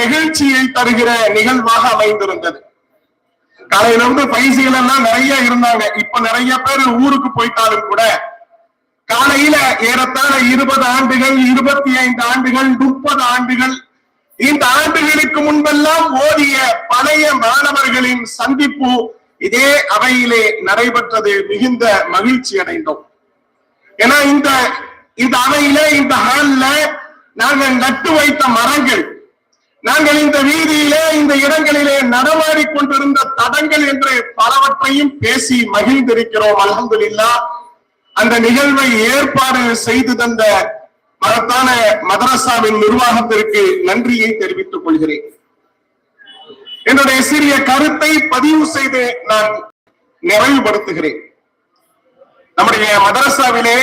நெகிழ்ச்சியை தருகிற நிகழ்வாக அமைந்திருந்தது. காலையில இருந்து பைசிகள் எல்லாம் நிறைய இருந்தாங்க. இப்ப நிறைய பேர் ஊருக்கு போயிட்டாலும் கூட காலையில ஏறத்தாழ இருபது ஆண்டுகள் இருபத்தி ஐந்து ஆண்டுகள் முப்பது ஆண்டுகள் இந்த ஆண்டுகளுக்கு முன்பெல்லாம் ஓடிய பழைய மாணவர்களின் சந்திப்பு இதே அவையிலே நடைபெற்றது. மிகுந்த மகிழ்ச்சி அடைந்தோம். ஏன்னா இந்த இந்த அவையில இந்த ஹால்ல நாங்கள் நட்டு வைத்த மரங்கள் நாங்கள் இந்த வீதியிலே இந்த இடங்களிலே நடமாடி கொண்டிருந்த தடங்கள் என்று பலவற்றையும் பேசி மகிழ்ந்திருக்கிறோம். அல்ஹம்துலில்லாஹ் அந்த நிகழ்வை ஏற்பாடு செய்து தந்த மகத்தான மதரசாவின் நிர்வாகத்திற்கு நன்றியை தெரிவித்துக் கொள்கிறேன். என்னுடைய சிறிய கருத்தை பதிவு செய்து நான் நிறைவுபடுத்துகிறேன். நம்முடைய மதரசாவிலே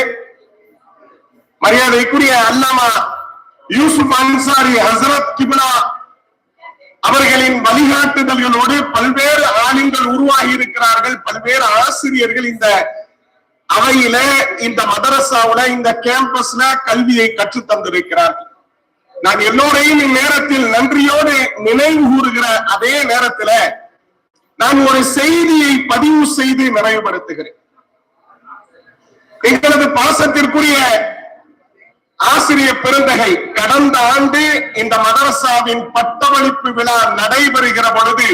மரியாதைக்குரிய அல்லாமா யூசுப் அன்சாரி ஹசரத் கிபிலா அவர்களின் வழிகாட்டுதல்களோடு பல்வேறு ஆளுங்கள் உருவாகி இருக்கிறார்கள் பல்வேறு ஆசிரியர்கள் இந்த அவையில இந்த மதரசாவுல இந்த கேம்பஸ்ல கல்வியை கற்றுத் தந்திருக்கிறார்கள். நான் எல்லோரையும் இந்நேரத்தில் நன்றியோடு நினைவு கூறுகிற அதே நேரத்துல நான் ஒரு செய்தியை பதிவு செய்து நிறைவுபடுத்துகிறேன். எங்களது பாசத்திற்குரிய ஆசிரியர் பெருந்தகை கடந்த ஆண்டு இந்த மதரசாவின் பட்டமளிப்பு விழா நடைபெறுகிற பொழுது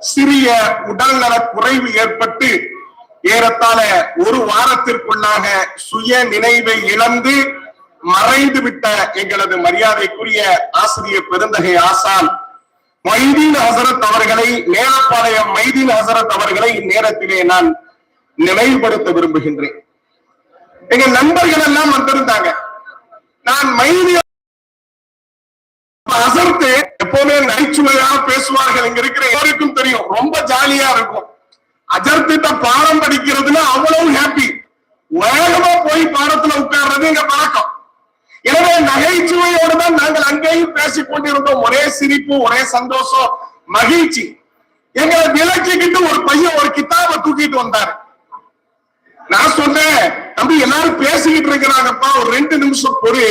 சிறிய உடல்நல குறைவு ஏற்பட்டு ஏறத்தாழ ஒரு வாரத்திற்குள்ளாக சுய நினைவை இழந்து மறைந்து விட்ட எங்களது மரியாதைக்குரிய ஆசிரியர் பெருந்தகை ஆசான் மைதீன் ஹசரத் அவர்களை மேலப்பாளையம் மைதீன் ஹசரத் அவர்களை இந்நேரத்திலே நான் நினைவுபடுத்த விரும்புகின்றேன். எங்க நண்பர்கள் எல்லாம் வந்திருந்தாங்க. நான் மைதி அசர்த்து எப்பவுமே நகைச்சுவையா பேசுவார்கள் இங்க இருக்கிற எல்லாருக்கும் தெரியும். ரொம்ப ஜாலியா இருக்கும். அஜர்த்திட்ட பாடம் படிக்கிறதுல அவ்வளவு ஹாப்பி வேகமா போய் பாடத்துல உட்கார்றது எங்க பழக்கம். எனவே நகைச்சுவையோடு தான் நாங்கள் அங்கேயும் பேசிக் கொண்டிருந்தோம். ஒரே சிரிப்பு ஒரே சந்தோஷம் மகிழ்ச்சி. எங்களை விளக்கிக்கிட்டு ஒரு பையன் ஒரு கித்தாபை தூக்கிட்டு வந்தாரு. நான் சொன்னேன் தம்பி எல்லாரும் பேசிக்கிட்டு இருக்கிறாங்கப்பா. ஒரு ரெண்டு நிமிஷம் பொறு.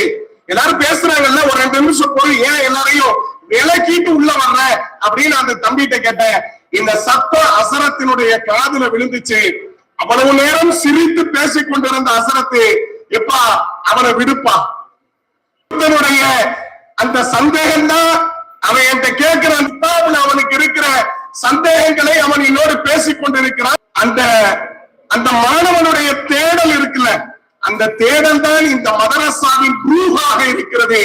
எல்லாரும் பேசுறாங்கல்ல ஒரு ரெண்டு நிமிஷம் பொறு. ஏன் எல்லாரையும் விலக்கிட்டு உள்ள வர்ற அப்படின்னு அந்த தம்பிகிட்ட கேட்டேன். இந்த சத்தம் அசரத்தினுடைய காதுல விழுந்துச்சு. அவ்வளவு நேரம் சிரித்து பேசிக் கொண்டிருந்த அசரத்து எப்பா அவனை விடுப்பா. அந்த சந்தேகம் தான் அவன் என்கிட்ட கேட்கிற அந்த அவனுக்கு இருக்கிற சந்தேகங்களை அவன் என்னோடு பேசிக் கொண்டிருக்கிறான். அந்த அந்த மாணவனுடைய தேடல் இருக்குல்ல அந்த தேடல் தான் இந்த மதரசாவின் ரூஹாக இருக்கிறது.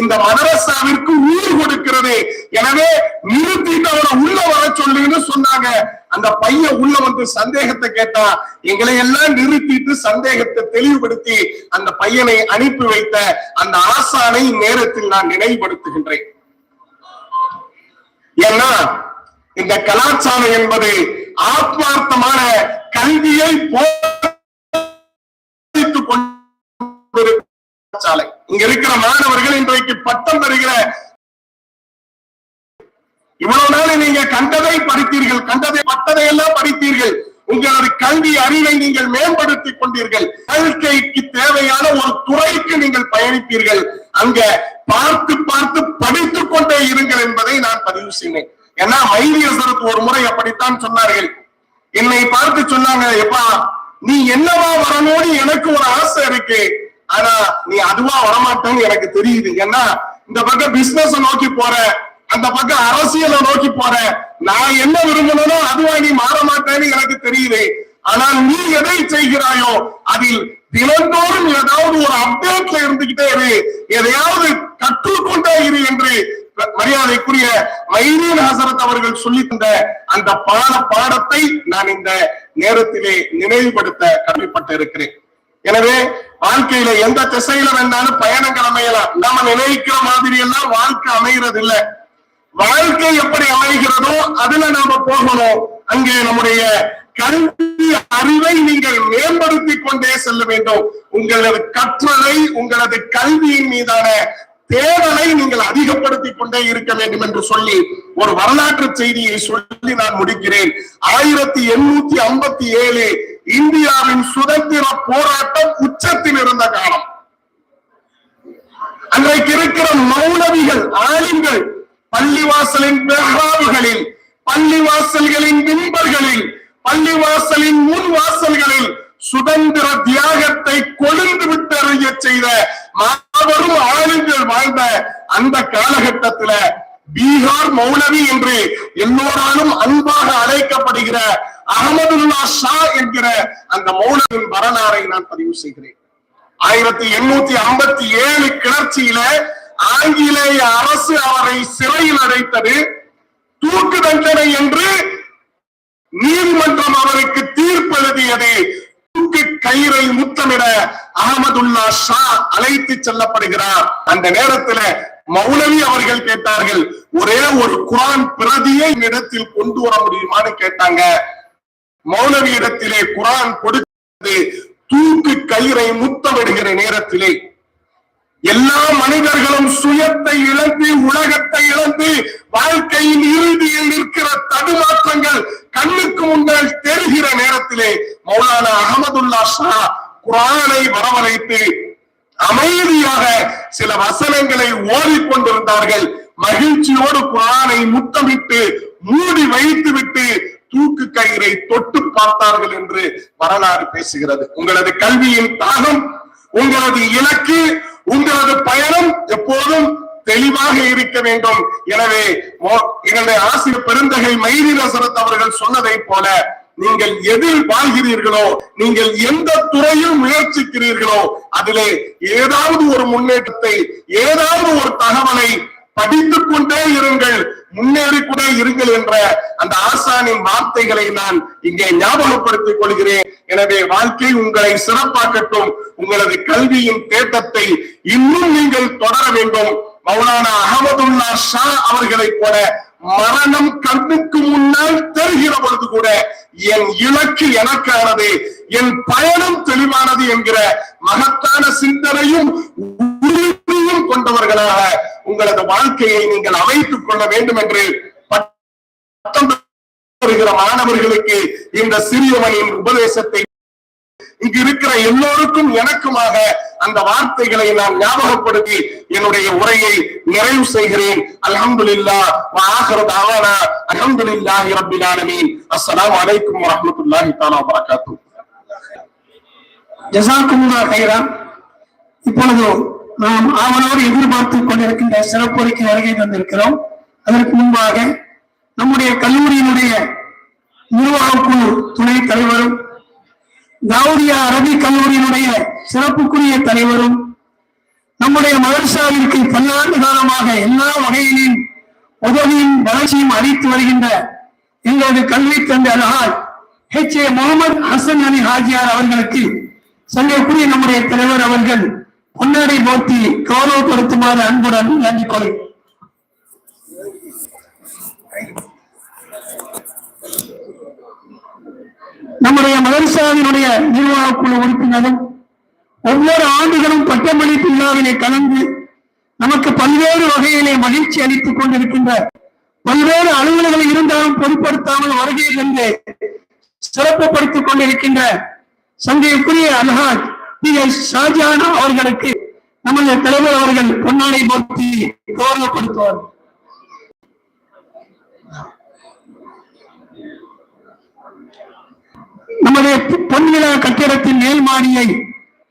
இந்த மதரசாவிற்கு உயிர் கொடுக்கிறது. எனவே நிறுத்திட்டு அவனை உள்ள வர சொல்லுன்னு சொன்னாங்க. அந்த பையன் உள்ள வந்து சந்தேகத்தை கேட்டா எங்களை எல்லாம் நிறுத்திட்டு சந்தேகத்தை தெளிவுபடுத்தி அந்த பையனை அனுப்பி வைத்த அந்த ஆசானை நேரத்தில் நான் நினைவுபடுத்துகின்றேன். ஏன்னா இந்த கலாச்சாரம் என்பது ஆத்மார்த்தமான கல்வியை போதித்துக் கொண்டிருக்கிற இங்க இருக்கிற மாணவர்கள் இன்றைக்கு பட்டம் பெறுகிற இவ்வளவு நாள் நீங்க கண்டதை படித்தீர்கள் கண்டதை பட்டதை எல்லாம் படித்தீர்கள். உங்களது கல்வி அறிவை நீங்கள் மேம்படுத்திக் கொண்டீர்கள். வாழ்க்கைக்கு தேவையான ஒரு துறைக்கு நீங்கள் பயணிப்பீர்கள். அங்க பார்த்து பார்த்து படித்துக் கொண்டே இருங்கள் என்பதை நான் பதிவு செய்தேன் ஏன்னா மைலியசரத்து ஒரு முறை அப்படித்தான் சொன்னார்கள். என்னை பார்த்து சொன்னாங்க எப்பா நீ என்னவா வரணும்னு எனக்கு ஒரு ஆசை இருக்கு. ஆனா நீ அதுவா வரமாட்டேன்னு எனக்கு தெரியுது. ஏன்னா இந்த பக்கம் பிசினஸ் நோக்கி போற அந்த பக்கம் அரசியலை நோக்கி போற நான் என்ன விரும்பணும்னோ அதுவா நீ மாற மாட்டேன்னு எனக்கு தெரியுது. ஆனால் நீ எதை செய்கிறாயோ அதில் தினந்தோறும் ஏதாவது ஒரு அப்டேட்ல இருந்துகிட்டே இரு. எதையாவது கற்றுக்கொண்டே இரு என்று மரியாதைக்குரிய மைரீன் ஹசரத் அவர்கள் சொல்லி தந்த அந்த பாட பாடத்தை நான் இந்த நேரத்திலே நினைவுபடுத்த கடமைப்பட்டு இருக்கிறேன் எனவே வாழ்க்கையில எந்த திசையில வேண்டாலும் பயணங்கள் அமையலாம். நாம நினைக்கிற மாதிரி எல்லாம் வாழ்க்கை அமைகிறது இல்ல வாழ்க்கை எப்படி அமைகிறதோ அதுல நாம போகணும். அங்கே நம்முடைய கல்வி அறிவை நீங்கள் மேம்படுத்திக் கொண்டே செல்ல வேண்டும். உங்களது கற்றலை உங்களது கல்வியின் மீதான தேவனை நீங்கள் அதிகப்படுத்திக் கொண்டே இருக்க வேண்டும் என்று சொல்லி ஒரு வரலாற்று செய்தியை சொல்லி நான் முடிக்கிறேன். ஆயிரத்தி எண்ணூத்தி ஐம்பத்தி ஏழு இந்தியாவின் சுதந்திர போராட்டம் உச்சத்தில் இருந்த காலம். அன்றைக்கு இருக்கிற மௌலவிகள் ஆளுங்கள் பள்ளிவாசலின் பெஹ்ராவுகளில் பள்ளிவாசல்களின் மிம்பர்களில் பள்ளிவாசலின் முன் வாசல்களில் சுதந்திர தியாகத்தை கொழுந்து விட்டறிய செய்த மாபெரும் ஆளுங்கள் வாழ்ந்த அந்த காலகட்டத்துல பீகார் மௌலவி என்று எல்லோராலும் அன்பாக அழைக்கப்படுகிற அகமதுல்லா ஷா என்கிற அந்த மௌலவின் வரலாறை நான் பதிவு செய்கிறேன். ஆயிரத்தி எண்ணூத்தி ஐம்பத்தி ஏழு கிளர்ச்சியில ஆங்கிலேய அரசு அவரை சிறையில் அடைத்தது. தூக்கு தண்டனை என்று நீதிமன்றம் அவருக்கு தீர்ப்பு எழுதியது தூக்கு கயிறை முத்தமிட அகமதுல்லா ஷா அழைத்து செல்லப்படுகிறார். அந்த நேரத்துல மௌலவி அவர்கள் கேட்டார்கள் ஒரே ஒரு குரான் பிரதியை இடத்தில் கொண்டு வர முடியுமான்னு கேட்டாங்க. மௌலவி இடத்திலே குரான் கொடுத்தது தூக்கு கயிறை முத்தமிடுகிற நேரத்திலே. எல்லா மனிதர்களும் சுயத்தை இழந்து உலகத்தை இழந்து வாழ்க்கையின் இறுதியில் நிற்கிற தடுமாற்றங்கள் கண்ணுக்கு முன்னால் தெரிகிற நேரத்திலே மௌலானா அகமதுல்லா ஷா குரானை வரவழைத்து அமைதியாக சில வசனங்களை ஓடிக்கொண்டிருந்தார்கள் மகிழ்ச்சியோடு குரானை முத்தமிட்டு மூடி வைத்து விட்டு தூக்கு கயிறை தொட்டு பார்த்தார்கள் என்று வரலாறு பேசுகிறது. உங்களது கல்வியின் தாகம் உங்களது இலக்கு உங்களது பயணம் எப்போதும் தெளிவாக இருக்க வேண்டும். எனவே மோ- எங்களுடைய ஆசிரியர் பெருந்தகை மைதி நசரத் அவர்கள் சொன்னதை போல நீங்கள் எதில் வாழ்கிறீர்களோ நீங்கள் எந்த துறையில் முயற்சிக்கிறீர்களோ அதிலே ஏதாவது ஒரு முன்னேற்றத்தை ஏதாவது ஒரு தகவலை படித்துக் கொண்டே இருங்கள் முன்னேறி கூட இருங்கள் என்ற அந்த ஆசானின் வார்த்தைகளை நான் இங்கே ஞாபகப்படுத்திக் கொள்கிறேன். எனவே வாழ்க்கை உங்களை சிறப்பாக்கட்டும். உங்களது கல்வியின் தேட்டத்தை இன்னும் நீங்கள் தொடர வேண்டும். மௌலானா அகமதுல்லா ஷா அவர்களை போல மரணம் கண்ணுக்கு முன்னால் தெரிகிற பொழுது கூட என் இலக்கு எனக்கானது என் பயணம் தெளிவானது என்கிற மகத்தான சிந்தனையும் உறுதியும் கொண்டவர்களாக உங்களது வாழ்க்கையை நீங்கள் அமைத்துக் கொள்ள வேண்டும் என்று மாணவர்களுக்கு இந்த சிறியவனின் உபதேசத்தை இங்கு இருக்கிற எல்லோருக்கும் எனக்குமாக அந்த வார்த்தைகளை நான் ஞாபகப்படுத்தி என்னுடைய உரையை நிறைவு செய்கிறேன். அல்ஹம்துலில்லா வ ஆகிரு தஅவானா அல்ஹம்துலில்லாஹி ரப்பில் ஆலமீன். அஸ்ஸலாமு அலைக்கும் ஜசாக்குமுல்லா கைரா இப்பொழுது நாம் ஆவலோடு எதிர்பார்த்துக் கொண்டிருக்கின்ற சிறப்புரைக்கு வருகை தந்திருக்கிறோம் அதற்கு முன்பாக நம்முடைய கல்லூரியினுடைய நிர்வாக குழு துணைத் தலைவரும் தாவூதியா அரபி கல்லூரியினுடைய சிறப்புக்குரிய தலைவரும் நம்முடைய மதர்சாவிற்கு பன்னாண்டு காலமாக எல்லா வகையிலும் உதவியும் வளர்ச்சியும் அளித்து வருகின்ற எங்களது கல்வி தந்தை ஹெச் ஏ முகமது ஹசன் அலி ஹாஜியார் அவர்களுக்கு சொல்லக்கூடிய நம்முடைய தலைவர் அவர்கள் பொன்னாடை போர்த்தி கௌரவப்படுத்துமாறு அன்புடன் நன்றி கொள்கிறேன் நம்முடைய மதரசாவினுடைய நிர்வாகக் குழு உறுப்பினரும் ஒவ்வொரு ஆண்டுகளும் பட்டமளிப்பு விழாவிலே கலந்து நமக்கு பல்வேறு வகையிலே மகிழ்ச்சி அளித்துக் கொண்டிருக்கின்ற பல்வேறு அலுவலர்கள் இருந்தாலும் பொருட்படுத்தாமல் வருகை என்று சிறப்புப்படுத்திக் கொண்டிருக்கின்ற சங்கைக்குரிய அல்ஹாஜ் பி எஸ் ஷாஜான் அவர்களுக்கு நமது தலைவர் அவர்கள் பொன்னாடை போர்த்தி கௌரவப்படுத்துவார் நம்முடைய பொன்விழா கட்டிடத்தின் மேல் மாடியை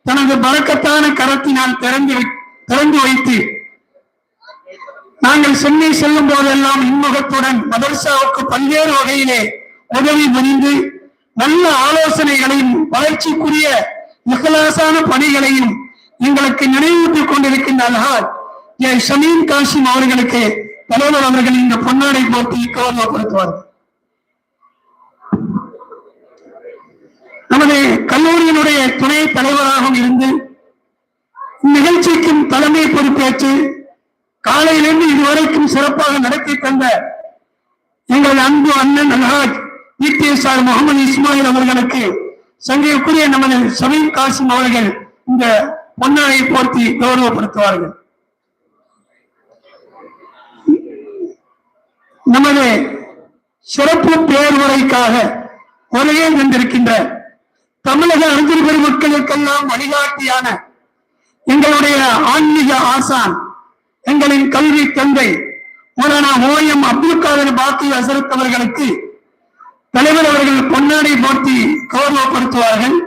தனது பறக்கத்தான கரத்தினால் திறந்து திறந்து வைத்து நாங்கள் சென்னை செல்லும் போதெல்லாம் இன்முகத்துடன் மதர்சாவுக்கு பல்வேறு வகையிலே உதவி புரிந்து நல்ல ஆலோசனைகளையும் வளர்ச்சிக்குரிய இஹ்லாசான பணிகளையும் எங்களுக்கு நினைவூட்டிக் கொண்டிருக்கின்ற அல்ஹாஜ் ஏ ஷமீன் காசிம் அவர்களுக்கு தலைவர் அவர்கள் இந்த பொன்னாடை போட்டி கௌரவப்படுத்துவார்கள் நமது கல்லூரியினுடைய துணை தலைவராகவும் இருந்து நிகழ்ச்சிக்கும் தலைமை பொறுப்பேற்று காலையிலிருந்து இதுவரைக்கும் சிறப்பாக நடத்தி தந்த எங்கள் அன்பு அண்ணன் அல்ஹாஜ் இபிஎஸ்ஆர் முகமது இஸ்மாயில் அவர்களுக்கு சங்கைக்குரிய நமது சமீம் காசிம் அவர்கள் இந்த பொன்னாடை போர்த்தி கௌரவப்படுத்துவார்கள். நமது சிறப்பு பேருரைக்காக வருகை வந்திருக்கின்ற தமிழக அறிஞர் பெருமக்களுக்கெல்லாம் வழிகாட்டியான எங்களுடைய ஆன்மீக ஆசான் எங்களின் கல்வி தந்தை மௌலானா ஓஎம் அப்துல் காதர் பாக்கி அசரத் அவர்களுக்கு தலைவர் அவர்கள் பொன்னாடி போர்த்தி கௌரவப்படுத்துவார்கள்.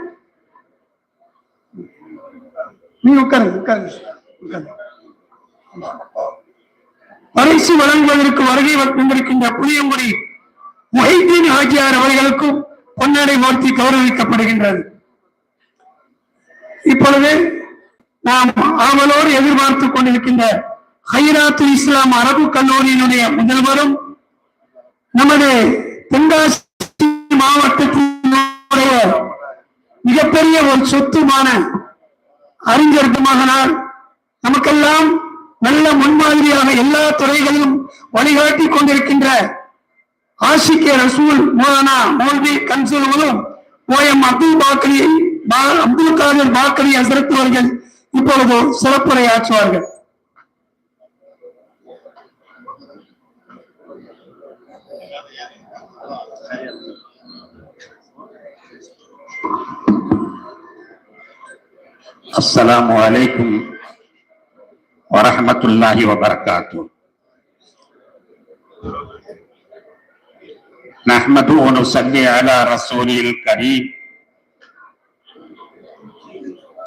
நீங்க உட்காருங்க உட்காருங்க பரிசு வழங்குவதற்கு வருகை வந்திருக்கின்ற புளியங்குடி முஹைதீன் ஆகியார் அவர்களுக்கும் பொன்னாடை போர்த்தி கௌரவிக்கப்படுகின்றது. இப்பொழுது நாம் ஆவலோடு எதிர்பார்த்துக் கொண்டிருக்கின்ற ஹைராத்து இஸ்லாம் அரபு கல்லூரியினுடைய முதல்வரும் நமது தென்காசி மாவட்டத்தினுடைய மிகப்பெரிய ஒரு சொத்துமான அறிஞர் மகனார் நமக்கெல்லாம் நல்ல முன்மாதிரியாக எல்லா துறைகளிலும் வழிகாட்டி கொண்டிருக்கின்ற ஆஷிகே ரசூல் மோலானா மௌல்வி கன்சூல்களும் ஓஎம் அப்துல் பாக்கரி பா- அப்துல் காதர் பாக்கரி ஹசரத் அவர்கள் இப்பொழுது சிறப்புரையாற்றுவார்கள் السلام عليكم ورحمة الله وبركاته نحمده ونصلي على رسوله الكريم.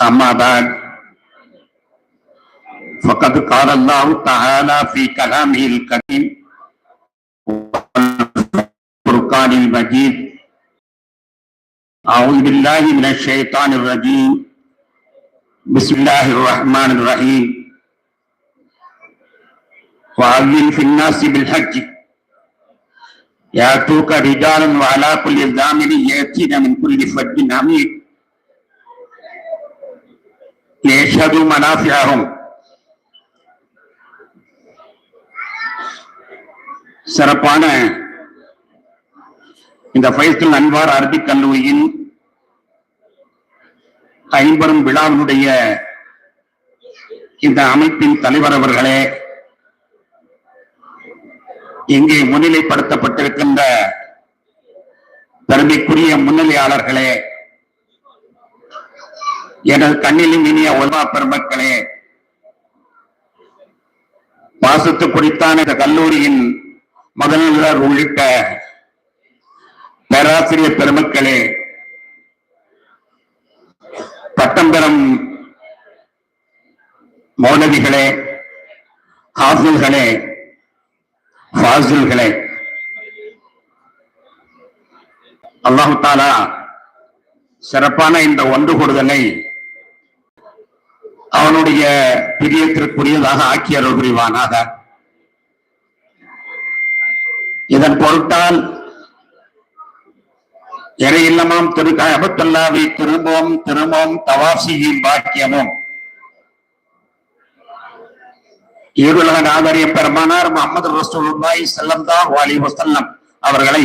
أما بعد فقد قال الله تعالى في كلامه الكريم والفرقان المجيد أعوذ بالله من الشيطان الرجيم. بسم الله الرحمن الرحيم. وأذن في الناس بالحج. يأتوك رجالا وعلى كل ضامر يأتين من كل فج عميق ليشهدوا منافعهم சிறப்பான இந்த ஃபைசல் அன்வார் அரபிக் கல்லூரியின் ஐம்பெரும் விழாவினுடைய இந்த அமைப்பின் தலைவர் அவர்களே இங்கே முன்னிலைப்படுத்தப்பட்டிருக்கின்ற பெருமைக்குரிய முன்னிலையாளர்களே எனது கண்ணிலும் இனிய உலமா பெருமக்களே பாசத்து குறித்தான இந்த கல்லூரியின் முதல்வர் உள்ளிட்ட பேராசிரியர் பெருமக்களே பட்டம் பெறும் மௌலவிகளே ஃபாசில்களே. அல்லாஹு தாலா சிறப்பான இந்த ஒன்று கூடுதலை அவனுடைய பிரியத்திற்குரியதாக ஆக்கி அருள் புரிவானாக இதன் பொருட்டால் இறையில்லமாம் திரு கபத்துல்லாவை திரும்பவும் திரும்பவும் தவாசியின் பாக்கியமும். ஈருலக நாகரிய பெருமானார் முகமது ரசூலுல்லாஹி ஸல்லல்லாஹு வாலி வசல்லம் அவர்களை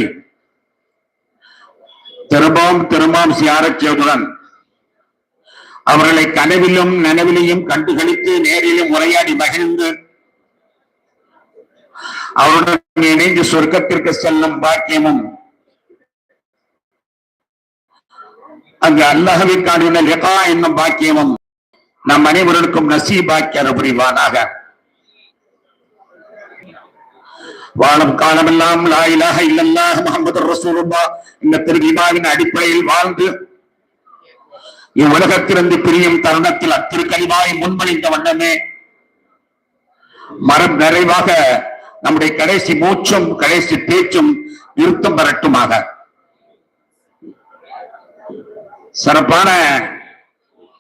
திரும்பவும் திரும்பவும் சியாரச் செய்துடன் அவர்களை கனவிலும் நனவிலையும் கண்டுகளித்து நேரிலும் உரையாடி மகிழ்ந்து அவருடன் இணைந்து சொர்க்கத்திற்கு செல்லும் பாக்கியமும் அங்கு அல்லாஹவை காணுகிற என்னும் பாக்கியமும் நம் அனைவருக்கும் நசீபாக்கிய புரிவானாக. வாழும் காலமெல்லாம் லா இலாஹ இல்லல்லாஹ் முஹம்மது ரசூலுல்லாஹ். இந்த திருவிமாவின் அடிப்படையில் வாழ்ந்து இவ்வுலகத்திலிருந்து பிரியும் தருணத்தில் அத்திருக்கலிமாய் முன்மொழிந்த வண்ணமே மரம் நிறைவாக நம்முடைய கடைசி மூச்சும் கடைசி பேச்சும் நிறுத்தம் பெறட்டுமாக சிறப்பான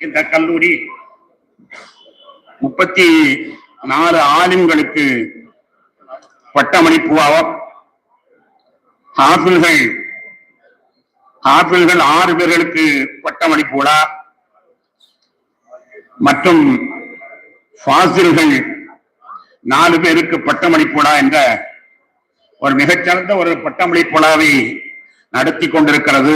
இந்த கல்லூரி முப்பத்தி நாலு ஆலிம்களுக்கு பட்டமளிப்புவாகும் ஆப்பிள்கள். ஆப்பிள்கள் ஆறு பேர்களுக்கு பட்டமளிப்பு விழா. மற்றும் ஃபாசில்கள் நாலு பேருக்கு பட்டமளிப்பு விழா என்ற ஒரு மிகச்சிறந்த ஒரு பட்டமளிப்பு விழாவை நடத்தி கொண்டிருக்கிறது.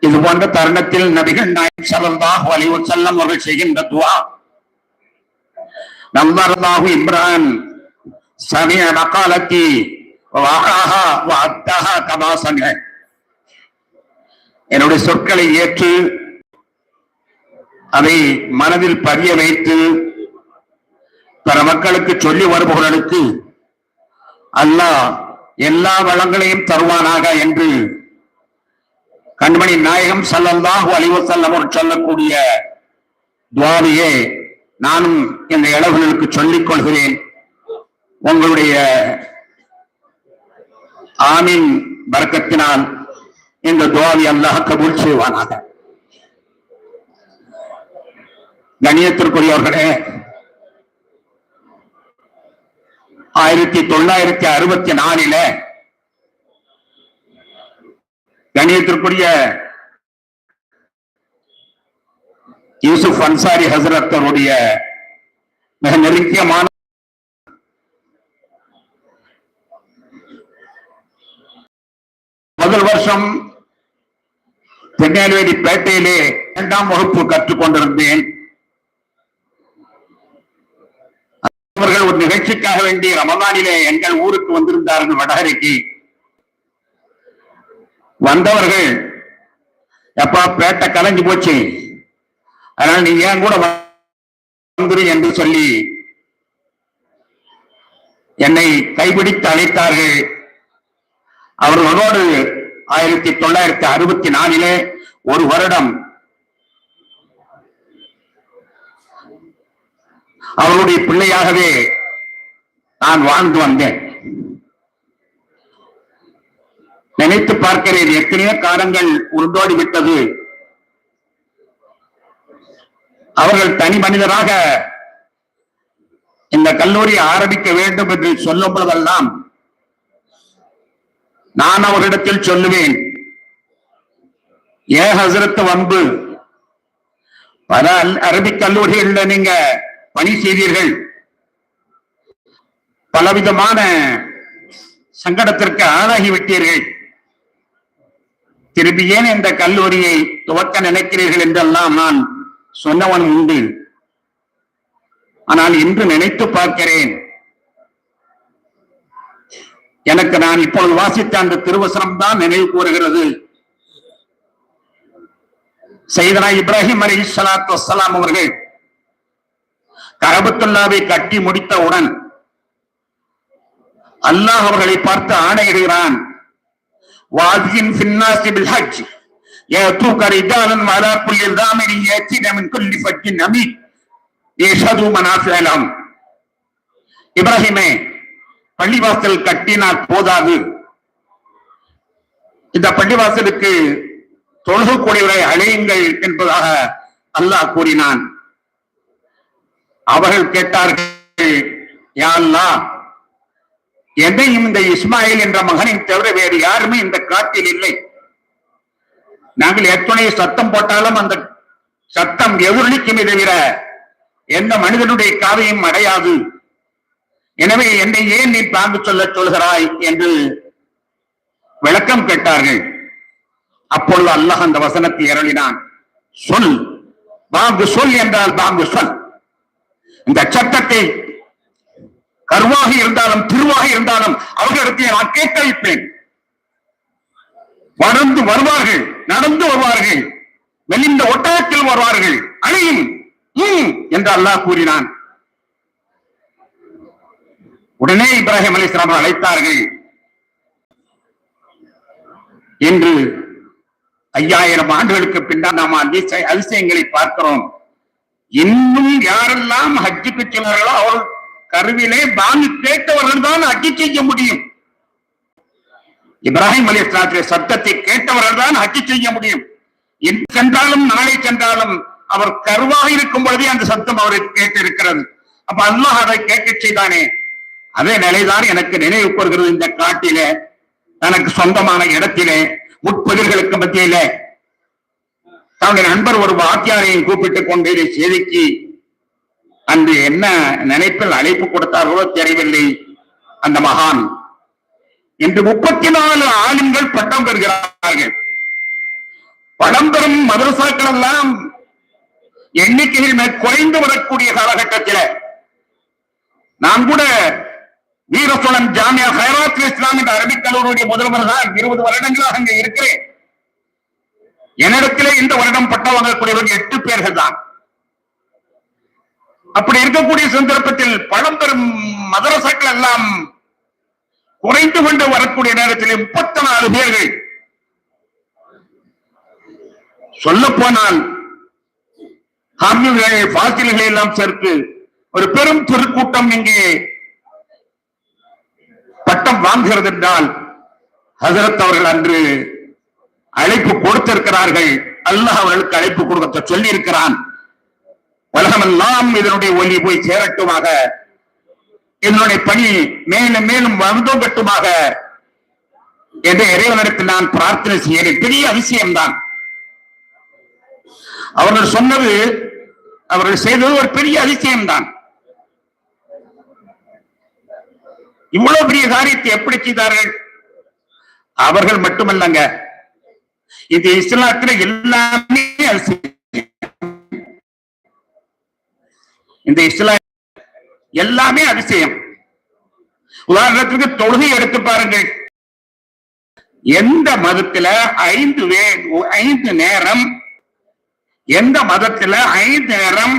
இது போன்ற தருணத்தில் நபிகள் நாயக் சலர்தாக வலிவு செல்லம் அவர்கள் செய்கின்ற துவா. நம்பர்லாஹு இம்ரான் சமய மகாலத்தி வஹாஹா வஅத்தஹா கமா சமிஅ என்னுடைய சொற்களை ஏற்று அதை மனதில் பதிய வைத்து பிற மக்களுக்கு சொல்லி வருபவர்களுக்கு அல்லாஹ் எல்லா வளங்களையும் தருவானாக என்று கண்மணி நாயகம் ஸல்லல்லாஹு அலைஹி வஸல்லம் அவர் சொல்லக்கூடிய துவாரியே நானும் இந்த இளவர்களுக்கு சொல்லிக் கொள்கிறேன். உங்களுடைய ஆமீன் வர்க்கத்தினால் இந்த துவாவி அல்லாஹ் கபூல் செய்வானாக. கணியத்திற்குரியவர்களே ஆயிரத்தி தொள்ளாயிரத்தி அறுபத்தி நாலில கணியத்திற்குரிய யூசுப் அன்சாரி ஹசரத்தருடைய மிக நெருங்கியமான முதல் வருஷம் திருநெல்வேலி பேட்டையிலே இரண்டாம் வகுப்பு கற்றுக்கொண்டிருந்தேன். அவர்கள் ஒரு நிகழ்ச்சிக்காக வேண்டி ரமதானிலே எங்கள் ஊருக்கு வந்திருந்தார்கள் வடகரைக்கு. வந்தவர்கள் எப்பா பேட்டை கலைஞ்சு போச்சு. அதனால நீ ஏன் கூட வந்துரு என்று சொல்லி என்னை கைபிடித்து அழைத்தார்கள். அவர்களோடு ஆயிரத்தி தொள்ளாயிரத்தி அறுபத்தி நாலிலே ஒரு வருடம் அவருடைய பிள்ளையாகவே நான் வாழ்ந்து வந்தேன். நினைத்து பார்க்கிறேன் எத்தனையோ காலங்கள் உருண்டோடி விட்டது. அவர்கள் தனி மனிதராக இந்த கல்லூரி ஆரம்பிக்க வேண்டும் என்று சொல்லும் பொழுதெல்லாம் நான் அவரிடத்தில் சொல்லுவேன். ஏ ஹசரத் வம்பு பல அரபி அரபிக் கல்லூரிகள்ல நீங்க பணி செய்தீர்கள். பலவிதமான சங்கடத்திற்கு ஆளாகி விட்டீர்கள். திரும்பி ஏன் இந்த கல்லூரியை துவக்க நினைக்கிறீர்கள் என்றெல்லாம் நான் சொன்னவன் உண்டு. ஆனால் இன்று நினைத்து பார்க்கிறேன். எனக்கு நான் இப்பொழுது வாசித்த அந்த திருவசனம் தான் நினைவு கூறுகிறது சைதனா இப்ராஹிம் அலி சலாத்து வசலாம் அவர்கள் கரபத்துல்லாவை கட்டி முடித்தவுடன் அல்லாஹ் அவர்களை பார்த்து ஆணையிடுகிறான் வாதியின் ஃபின்னாசி பில் ஹஜ் يأتوك رجالا وعلى كل ضامر يأتين من كل فج عميق يشهدوا منافع لهم இப்ராஹிமே பள்ளிவாசல் கட்டினால் போதாது. இந்த பள்ளிவாசலுக்கு தொழுகக்கூடியவரை அழையுங்கள் என்பதாக அல்லாஹ் கூறினான். அவர்கள் கேட்டார்கள் யா அல்லாஹ் என்னையும் இந்த இஸ்மாயில் என்ற மகனை தவிர வேறு யாருமே இந்த காட்டில் இல்லை. நாங்கள் எத்தனை சத்தம் போட்டாலும் அந்த சத்தம் எதிரொலிக்குமே தவிர எந்த மனிதனுடைய காதையும் அடையாது. எனவே என்னை ஏன் நீ பாம்பு சொல்ல சொல்கிறாய் என்று விளக்கம் கேட்டார்கள். அப்பொழுது அல்லாஹ் அந்த வசனத்தை அருளினான். சொல். பாங்கு சொல் என்றால் பாங்கு சொல். இந்த சட்டத்தை கருவாக இருந்தாலும் திருவாக இருந்தாலும் அவர்களிடத்தை நான் கேட்க வைப்பேன் வளர்ந்து வருவார்கள் நடந்து வருவார்கள் வெளிந்த ஒட்டகத்தில் வருவார்கள் அணியும் என்று அல்லாஹ் கூறினான். உடனே இப்ராஹிம் அலிஸ்லாம் அழைத்தார்கள். என்று ஐயாயிரம் ஆண்டுகளுக்கு பின்னால் நாம் அதிசயங்களை பார்க்கிறோம். இன்னும் யாரெல்லாம் ஹஜ்ஜுக்கு செல்கிறார்களோ அவர் கருவிலே பாங்கு கேட்டவர்கள் தான் ஹஜ்ஜு செய்ய முடியும். இப்ராஹிம் அலி இஸ்லாத்துடைய சத்தத்தை கேட்டவர்கள் தான் ஹஜ்ஜு செய்ய முடியும். இன்று சென்றாலும் நாளை சென்றாலும் அவர் கருவாக இருக்கும் பொழுதே அந்த சத்தம் அவரை கேட்டிருக்கிறது. அப்ப அல்லாஹ் அதை கேட்க செய்தானே அதே நிலைதான் எனக்கு நினைவு கூறுகிறது இந்த காட்டிலே தனக்கு சொந்தமான இடத்திலே முட்பதிர்களுக்கு மத்தியிலே. தன்னுடைய நண்பர் ஒரு வாத்தியாரையும் கூப்பிட்டுக் கொண்டு இதை செய்திக்கு அன்று என்ன நினைப்பில் அழைப்பு கொடுத்தார்களோ தெரியவில்லை. அந்த மகான் இன்று முப்பத்தி நாலு ஆளுங்கள் பட்டம் பெறுகிறார்கள். படம் பெறும் மதரசாக்கள் எல்லாம் எண்ணிக்கையில் குறைந்து வரக்கூடிய காலகட்டத்தில். நான் கூட வீரசோழன் ஜாமியா ஹைராத் இஸ்லாம் என்ற அரபிக் கல்லூரியுடைய முதல்வர் தான் இருபது வருடங்களாக அங்கே இருக்கிறேன். என்னிடத்திலே இந்த வருடம் பட்டம் வாங்கக்கூடியவர்கள் எட்டு பேர்கள் தான். அப்படி இருக்கக்கூடிய சந்தர்ப்பத்தில் பழம்பெரும் மதரசாக்கள் எல்லாம் குறைந்து கொண்டு வரக்கூடிய நேரத்தில் முப்பத்தி நாலு பேர்கள். சொல்ல போனால் ஹாமில்கள் பாசில்களை எல்லாம் சேர்த்து ஒரு பெரும் திருக்கூட்டம் இங்கே பட்டம் வாங்குகிறது என்றால் ஹசரத் அவர்கள் அன்று அழைப்பு கொடுத்திருக்கிறார்கள். அல்லாஹ் அவர்களுக்கு அழைப்பு கொடுக்க சொல்லி இருக்கிறான் உலகமெல்லாம் இதனுடைய ஒலி போய் சேரட்டுமாக. இதனுடைய பணி மேலும் மேலும் வந்தோங்கட்டுமாக என்ற இறைவனுக்கு நான் பிரார்த்தனை செய்கிறேன். பெரிய அதிசயம்தான். அவர்கள் சொன்னது அவர்கள் செய்தது ஒரு பெரிய அதிசயம்தான். இவ்வளவு பெரிய காரியத்தை எப்படி செய்தார்கள்? அவர்கள் மட்டுமல்லங்க. இது இஸ்லாத்துல எல்லாமே அதிசயம் இந்த இஸ்லாம் எல்லாமே அதிசயம். உதாரணத்துக்கு தொழுகை எடுத்து பாருங்கள். எந்த மதத்துல ஐந்து வே ஐந்து நேரம் எந்த மதத்துல ஐந்து நேரம்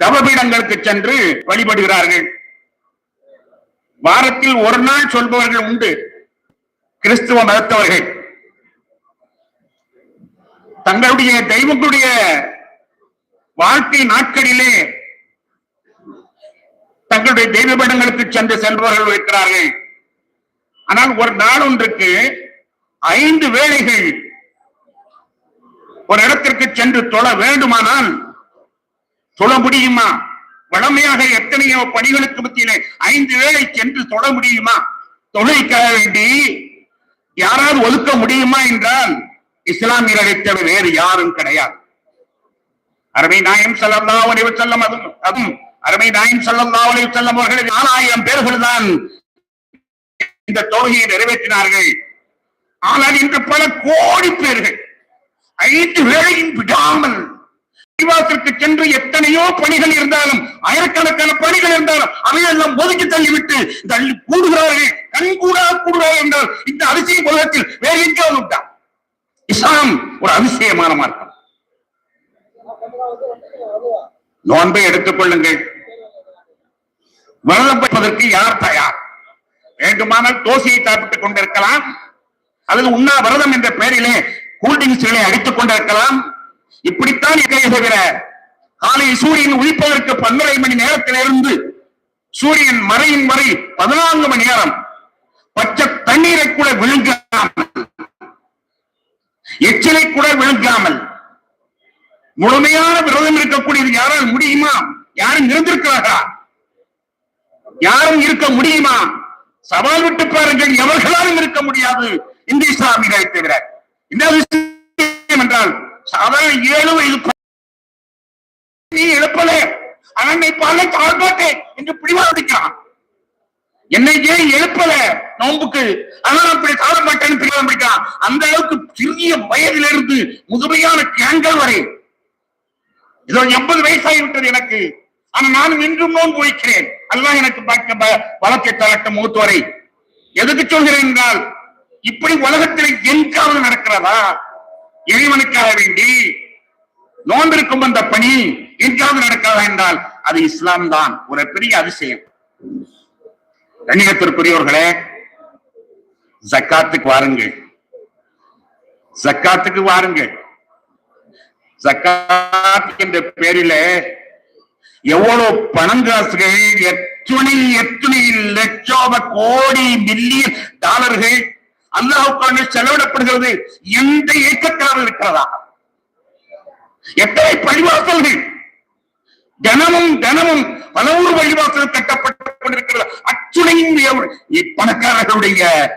தவபீடங்களுக்கு சென்று வழிபடுகிறார்கள்? வாரத்தில் ஒரு நாள் சொல்பவர்கள் உண்டு. கிறிஸ்துவ மதத்தவர்கள். தங்களுடைய தெய்வங்களுடைய வாழ்க்கை நாட்களிலே தங்களுடைய தெய்வ படங்களுக்கு சென்று செல்பவர்கள் இருக்கிறார்கள் ஆனால் ஒரு நாள் ஒன்றுக்கு ஐந்து வேளைகள் ஒரு இடத்திற்கு சென்று தொழ வேண்டுமானால் தொழ முடியுமா? வளமையாக எத்தனையோ பணிகளுக்கு மத்தியிலே ஐந்து வேளை சென்று தொட முடியுமா? தொழிற்காக வேண்டி யாராவது ஒதுக்க முடியுமா என்றால் இஸ்லாமியர்களை தவிர வேறு யாரும் கிடையாது. அருமை நாயம் ஸல்லல்லாஹு ஒளிவு செல்லம் அதுவும் அதுவும் அருமை நாயம் ஸல்லல்லாஹு ஒளிவு வஸல்லம் அவர்கள் நாலாயிரம் பேர்கள் தான் இந்த தொகையை நிறைவேற்றினார்கள். ஆனால் இன்று பல கோடி பேர்கள் ஐந்து வேளையும் விடாமல் பள்ளிவாசலுக்கு சென்று எத்தனையோ பணிகள் இருந்தாலும் ஆயிரக்கணக்கான பணிகள் இருந்தாலும் அவையெல்லாம் ஒதுக்கி தள்ளிவிட்டு தள்ளி கூடுகிறார்கள். கண் கூடா கூடுகிறார்கள் என்றால் இந்த அதிசய உலகத்தில் வேறு எங்கேயாவது விட்டா இஸ்லாம் ஒரு அதிசயமான மார்க்கம். நோன்பை எடுத்துக் கொள்ளுங்கள். விரதம் வைப்பதற்கு யார் தயார்? வேண்டுமானால் தோசையை சாப்பிட்டுக் கொண்டிருக்கலாம். அல்லது உண்ணா விரதம் என்ற பெயரிலே கூல்ட்ரிங்க்ஸ்களை அடித்துக் கொண்டிருக்கலாம். இப்படித்தான் இருக்கிறே தவிர காலை சூரியன் உதிப்பதற்கு பன்னரை மணி நேரத்திலிருந்து சூரியன் மறையும் வரை பதினான்கு மணி நேரம் பச்சை தண்ணீரை கூட விழுங்காமல் எச்சிலை கூட விழுங்காமல் முழுமையான விரதம் இருக்கக்கூடியது யாரால் முடியுமா? யாரும் இருந்திருக்கிறார்களா? யாரும் இருக்க முடியுமா? சவால் விட்டு பாருங்கள் எவர்களாலும் இருக்க முடியாது. இந்த இஸ்லாமியர்களை தவிர. இந்த விஷயம் என்றால் சாதாரண ஏழு வயது நீ எழுப்பல அவனை பாலை தாழ்பாட்டேன் என்று பிடிவாதிக்கிறான் என்னை ஏன் எழுப்பல? நோன்புக்கு. ஆனால் அப்படி தாழ மாட்டேன்னு பிடிவாதம் பிடிக்கிறான். அந்த அளவுக்கு சிறிய வயதிலிருந்து முதுமையான கேங்கல் வரை. இதோ எண்பது வயசாகிவிட்டது எனக்கு. ஆனா நான் இன்றும் நோன்பு வைக்கிறேன். அல்லாஹ் எனக்கு பார்க்க வழக்கை தரட்டும் மூத்து வரை எதுக்கு சொல்கிறேன் என்றால் இப்படி உலகத்தில் எங்காவது நடக்கிறதா? இறைவனுக்காக வேண்டி நோன்பிருக்கும் அந்த பணி எங்காவது நடக்கிறதா என்றால் அது இஸ்லாம் தான். ஒரு பெரிய அதிசயம். கண்ணியத்திற்குரியவர்களே ஜக்காத்துக்கு வாருங்கள். ஜக்காத்துக்கு வாருங்கள். ஜக்காத் என்ற பேரில எவ்வளவு பணங்காசுகள் எத்தனை எத்தனை லட்சோப கோடி மில்லியன் டாலர்கள் அல்லாஹுக்கான செலவிடப்படுகிறது எந்த இயக்கத்தினர் இருக்கிறதா? எத்தனை பழிவாசல்கள் தினமும் தினமும் பல ஊர் வழிவாசல் கட்டப்பட்டு கொண்டிருக்கிறது அச்சுனையும் பணக்காரர்களுடைய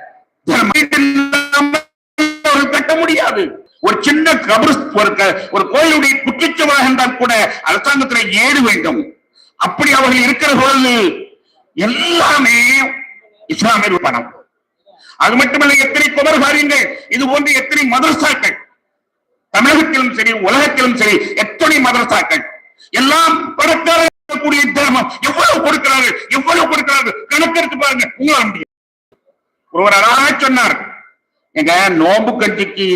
அவர்கள் கட்ட முடியாது. ஒரு சின்ன கபர் ஒரு க- ஒரு கோயிலுடைய குற்றச்சவாக என்றால் கூட அரசாங்கத்துல ஏறு வேண்டும். அப்படி அவர்கள் இருக்கிற பொழுது எல்லாமே இஸ்லாமிய பணம். அது மட்டுமல்ல எத்தனை குமர்காரியங்கள் இது போன்ற எத்தனை மதரசாக்கள் தமிழகத்திலும் சரி உலகத்திலும் சரி எத்தனை மதரசாக்கள் எல்லாம் பணக்கார கூடிய தர்மம் எவ்வளவு கொடுக்கிறார்கள் எவ்வளவு கொடுக்கிறார்கள் கணக்கெடுத்து பாருங்க உங்களால் முடியும். ஒருவர் அழகா சொன்னார் எங்க நோம்பு கஞ்சிக்கு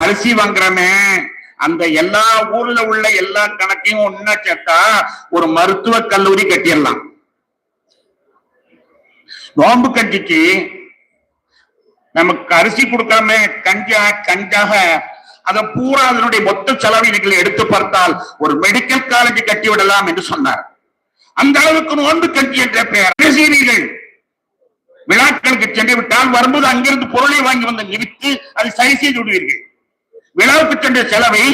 அரிசி வாங்குறமே அந்த எல்லா ஊர்ல உள்ள எல்லா கணக்கையும் ஒன்னா சேர்த்தா ஒரு மருத்துவ கல்லூரி கட்டிடலாம். நோன்பு கஞ்சிக்கு நமக்கு அரிசி கொடுக்காம கஞ்சா கஞ்சாக அதை பூரா அதனுடைய மொத்த செலவினங்களை எடுத்து பார்த்தால் ஒரு மெடிக்கல் காலேஜ் கட்டி விடலாம் என்று சொன்னார். அந்த அளவுக்கு நோன்பு கஞ்சி என்ற பெயர். என்ன விழாக்களுக்கு சென்று விட்டால் வரும்போது அங்கிருந்து பொருளை வாங்கி வந்து நிறுத்தி அதை சரி செய்து விடுவீர்கள். விழாவுக்கு சென்ற செலவை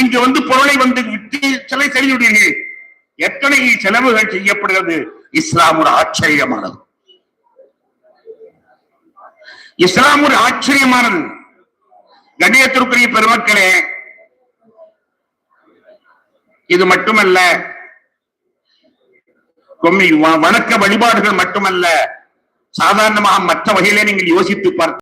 இங்கு வந்து பொருளை வந்து விட்டு சிலை செய்து விடுவீர்கள். எத்தனை செலவுகள் செய்யப்படுகிறது? இஸ்லாம் ஒரு ஆச்சரியமானது. இஸ்லாம் ஒரு ஆச்சரியமானது. கண்ணியத்திற்குரிய பெருமக்களே இது மட்டுமல்ல வணக்க வழிபாடுகள் மட்டுமல்ல சாதாரணமாக மற்ற வகையிலே நீங்கள் யோசித்து பார்த்து